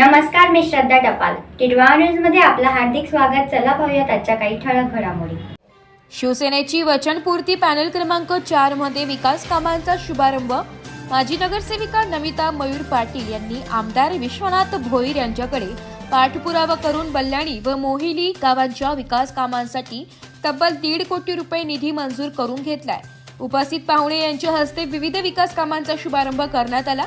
नमस्कार मी श्रद्धा टपाल. टिडवा न्यूजमध्ये आपलं हार्दिक स्वागत. चला पाहूयात आजच्या काही ठळक घडामोडी. शिवसेनेची वचनपूर्ती पॅनल क्रमांक चारमध्ये विकास कामांचा शुभारंभ. माजी नगरसेविका नमिता मयूर पाटील यांनी आमदार विश्वनाथ भोईर यांच्याकडे पाठपुरावा करून बल्लाणी व मोहिली गावांच्या विकास कामांसाठी तब्बल दीड कोटी रुपये निधी मंजूर करून घेतलाय. उपस्थित पाहुणे यांच्या हस्ते विविध विकास कामांचा शुभारंभ करण्यात आला.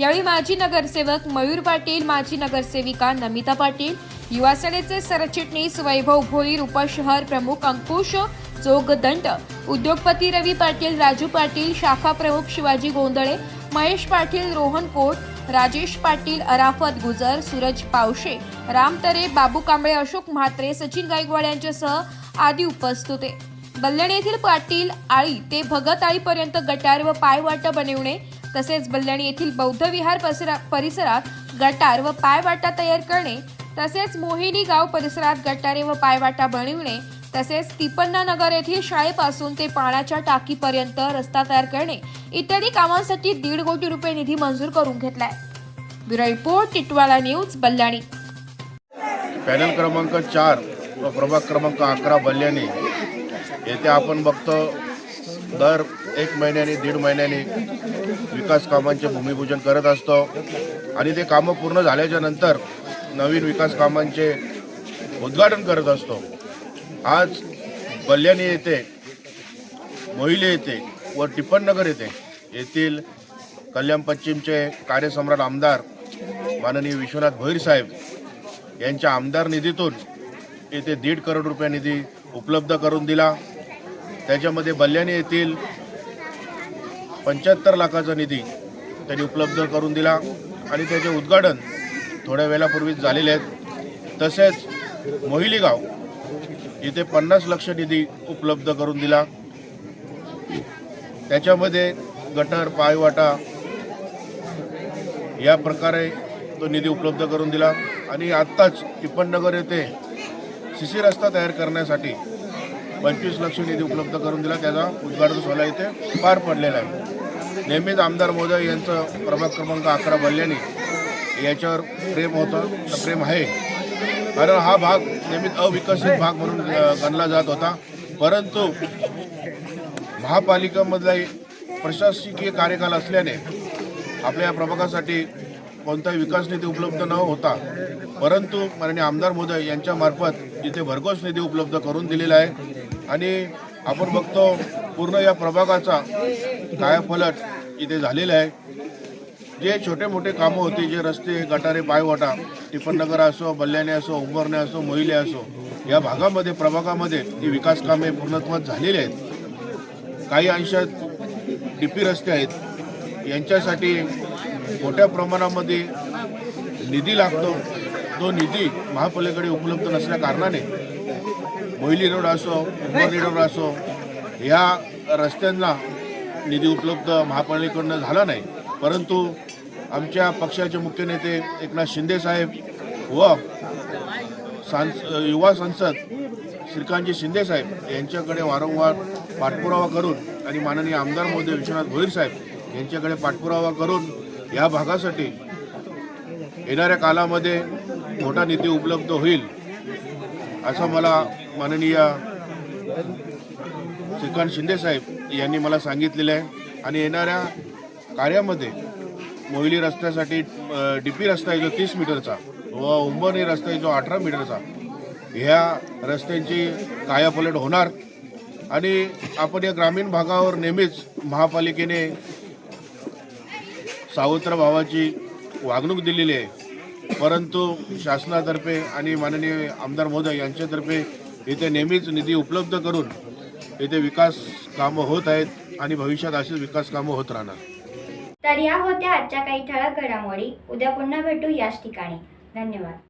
यावेळी माजी नगरसेवक मयूर पाटील माजी नगरसेविका नमिता पाटील युवा सेनेचे सरचिटणीस वैभव भोईर उपशहर प्रमुख अंकुश जोगदंड उद्योगपती रवी पाटील राजू पाटील शाखा प्रमुख शिवाजी गोंधळे महेश पाटील रोहन कोट राजेश पाटील अराफत गुजर सूरज पावशे राम तरे बाबू कांबळे अशोक म्हात्रे सचिन गायकवाड यांच्यासह आदी उपस्थित होते. बल्लाणी येथील पाटील आळी ते भगत आळीपर्यंत गटार व पायवाटं बनविणे तसेच बल्याणी येथील बौद्ध विहार परिसरात गटार व पायवाटा तयार करणे तसेच मोहिनी गाव परिसरात गटारे व पायवाटा बनविणे तसेच तिपन्ना नगर येथील शाळेपासून ते पाण्याच्या टाकीपर्यंत रस्ता तयार करणे इत्यादी कामांसाठी दीड कोटी रुपये निधी मंजूर करून घेतलाय. Bureau report Titwala news Ballani panel क्रमांक चार व प्रभाग क्रमांक अकरा बल्याणी येथे आपण बघतो दर एक महिन्याने दीड महिन्याने विकास कामांचे भूमिपूजन करत असतो. आणि ते कामं पूर्ण झाल्याच्यानंतर नवीन विकास कामांचे उद्घाटन करत असतो. आज बल्ल्याने येथे मोहिले येथे व टिप्पणनगर येथे येथील कल्याण पश्चिमचे कार्यसम्राट आमदार माननीय विश्वनाथ भोईर साहेब यांच्या आमदार निधीतून येथे दीड करोड रुपये निधी उपलब्ध करून दिला. त्याच्यामध्ये बल्याणी येथील पंच्याहत्तर लाखाचा निधी त्यांनी उपलब्ध करून दिला. आणि त्याचे उद्घाटन थोड्या वेळापूर्वीच झालेले आहेत. तसेच मोहिली गाव इथे पन्नास लक्ष निधी उपलब्ध करून दिला. त्याच्यामध्ये गटर पायवाटा या प्रकारे तो निधी उपलब्ध करून दिला. आणि आत्ताच टिप्पणनगर येथे सी सी रस्ता तयार करण्यासाठी पंचवीस लक्ष निधी उपलब्ध करून दिला. त्याचा उद्घाटन सोहळा इथे पार पडलेला आहे. नेहमीच आमदार मोदय यांचं प्रभाग क्रमांक अकरा भरल्याने याच्यावर प्रेम होतं प्रेम आहे. कारण हा भाग नेहमीच अविकसित भाग म्हणून गणला जात होता. परंतु महापालिकामधला प्रशासकीय कार्यकाल असल्याने आपल्या या प्रभागासाठी कोणताही विकास निधी उपलब्ध न होता परंतु माननीय आमदार मोदय यांच्यामार्फत इथे भरघोस निधी उपलब्ध करून दिलेला आहे आणि आपण बघतो पूर्ण या प्रभागाचा कायापलट इथे झालेलं आहे. जे छोटे मोठे कामं होते जे रस्ते गटारे पायवाटा टिफननगर असो बल्ल्याने असो उंबरणे असो मोहिले असो या भागामध्ये प्रभागामध्ये ती विकास कामे पूर्णत्वात झालेली आहेत. काही अंशात डी पी रस्ते आहेत. यांच्यासाठी मोठ्या प्रमाणामध्ये निधी लागतो. तो निधी महापालिकेकडे उपलब्ध नसल्या कारणाने मोहिली रोड असो उंबरणी रोड असो या रस्त्यांना निधी उपलब्ध महापालिकेकडनं झाला नाही. परंतु आमच्या पक्षाचे मुख्य नेते एकनाथ शिंदे साहेब व सांस युवा संसद श्रीकांतजी शिंदे साहेब यांच्याकडे वारंवार पाठपुरावा करून आणि माननीय आमदार मोदी विश्वनाथ भोईर साहेब यांच्याकडे पाठपुरावा करून या भागासाठी येणाऱ्या कालामध्ये मोठा निधी उपलब्ध होईल असं मला माननीय श्रीकांत शिंदे साहेब यांनी मला सांगितलेलं आहे. आणि येणाऱ्या कार्यामध्ये मोहिली रस्त्यासाठी डी पी रस्ता आहे जो तीस मीटरचा व उंबरणी रस्ता आहे जो अठरा मीटरचा ह्या रस्त्यांची कायापलट होणार. आणि आपण या ग्रामीण भागावर नेहमीच महापालिकेने सावत्र भावाची वागणूक दिलेली आहे. परंतु शासनातर्फे आणि माननीय आमदार महोदय यांच्यातर्फे इथे नेहमीच निधी उपलब्ध करून इथे विकास कामं होत आहेत आणि भविष्यात अशीच विकास कामं होत राहणार. तर या होत्या आजच्या काही ठळक घडामोडी. उद्या पुन्हा भेटू याच ठिकाणी. धन्यवाद.